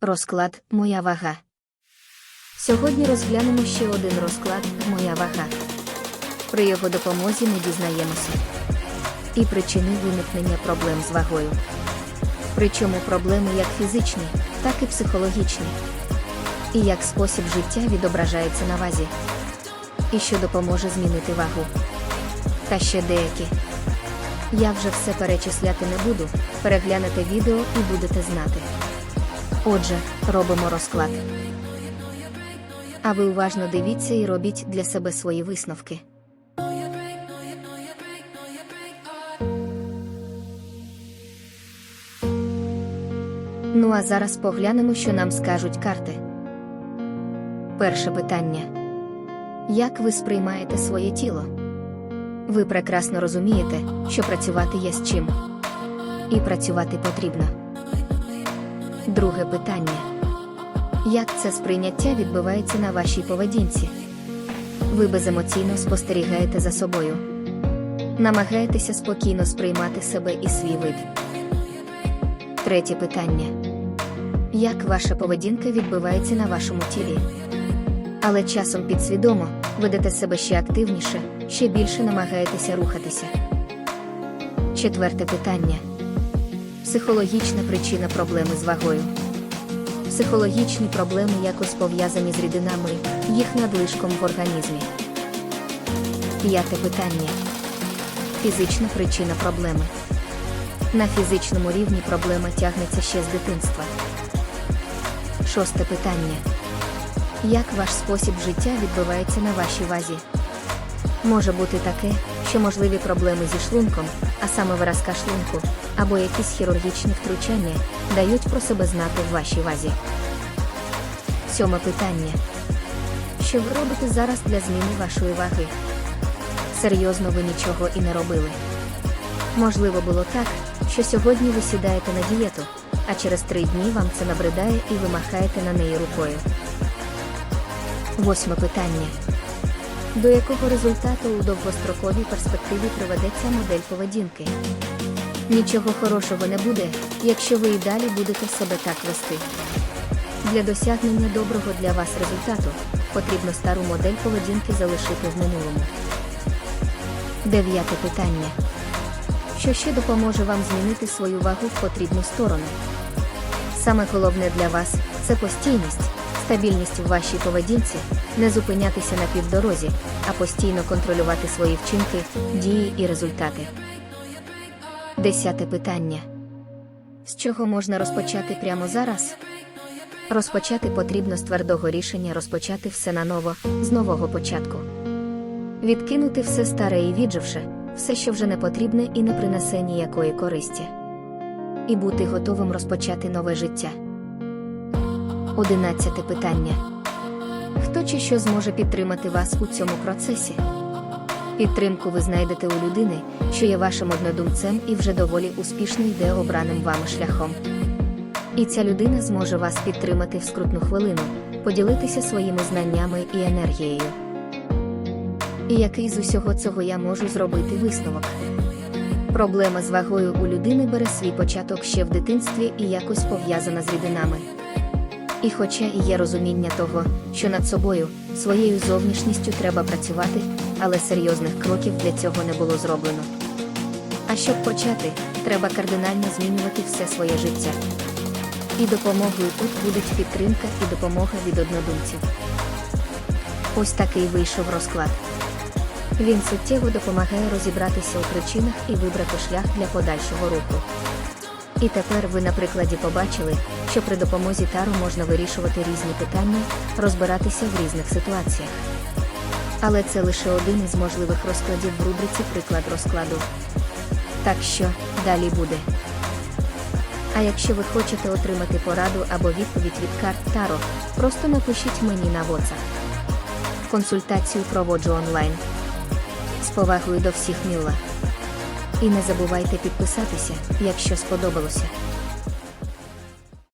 Розклад Моя вага. Сьогодні розглянемо ще один розклад Моя вага. При його допомозі ми дізнаємося і причини виникнення проблем з вагою. Причому проблеми як фізичні, так і психологічні. І як спосіб життя відображається на вазі. І що допоможе змінити вагу. Та ще деякі. Я вже все перечисляти не буду, переглянете відео і будете знати. Отже, робимо розклад. А ви уважно дивіться і робіть для себе свої висновки. Ну а зараз поглянемо, що нам скажуть карти. Перше питання: Як ви сприймаєте своє тіло? Ви прекрасно розумієте, що працювати є з чим. І працювати потрібно. Друге питання. Як це сприйняття відбувається на вашій поведінці? Ви беземоційно спостерігаєте за собою. Намагаєтеся спокійно сприймати себе і свій вид. Третє питання. Як ваша поведінка відбувається на вашому тілі? Але часом підсвідомо ведете себе ще активніше, ще більше намагаєтеся рухатися. Четверте питання. Психологічна причина проблеми з вагою. Психологічні проблеми якось пов'язані з рідинами, їх надлишком в організмі. П'яте питання. Фізична причина проблеми. На фізичному рівні проблема тягнеться ще з дитинства. Шосте питання. Як ваш спосіб життя відбувається на вашій вазі? Може бути таке, що можливі проблеми зі шлунком, а саме виразка шлунку, або якісь хірургічні втручання дають про себе знати в вашій вазі. Сьоме питання. Що ви робите зараз для зміни вашої ваги? Серйозно ви нічого і не робили. Можливо, було так, що сьогодні ви сідаєте на дієту, а через три дні вам це набридає і ви махаєте на неї рукою. Восьме питання. До якого результату у довгостроковій перспективі приведеться модель поведінки? Нічого хорошого не буде, якщо ви і далі будете себе так вести. Для досягнення доброго для вас результату потрібно стару модель поведінки залишити в минулому. Дев'яте питання. Що ще допоможе вам змінити свою вагу в потрібну сторону? Саме головне для вас це постійність, стабільність в вашій поведінці, не зупинятися на півдорозі, а постійно контролювати свої вчинки, дії і результати. Десяте питання. З чого можна розпочати прямо зараз? Розпочати потрібно з твердого рішення розпочати все наново, з нового початку. Відкинути все старе і відживше, все, що вже не потрібне і не принесе ніякої користі. І бути готовим розпочати нове життя. Одинадцяте питання. Хто чи що зможе підтримати вас у цьому процесі? Підтримку ви знайдете у людини, що є вашим однодумцем і вже доволі успішно йде обраним вами шляхом. І ця людина зможе вас підтримати в скрутну хвилину, поділитися своїми знаннями і енергією. І який з усього цього я можу зробити висновок? Проблема з вагою у людини бере свій початок ще в дитинстві і якось пов'язана з рідинами. І хоча і є розуміння того, що над собою, своєю зовнішністю треба працювати, але серйозних кроків для цього не було зроблено. А щоб почати, треба кардинально змінювати все своє життя. І допомогою тут будуть підтримка і допомога від однодумців. Ось такий вийшов розклад. Він суттєво допомагає розібратися у причинах і вибрати шлях для подальшого руху. І тепер ви на прикладі побачили, що при допомозі тару можна вирішувати різні питання, розбиратися в різних ситуаціях. Але це лише один із можливих розкладів в рубриці Приклад розкладу. Так що далі буде. А якщо ви хочете отримати пораду або відповідь від карт Таро, просто напишіть мені на WhatsApp. Консультацію проводжу онлайн. З повагою до всіх Міла. І не забувайте підписатися, якщо сподобалося.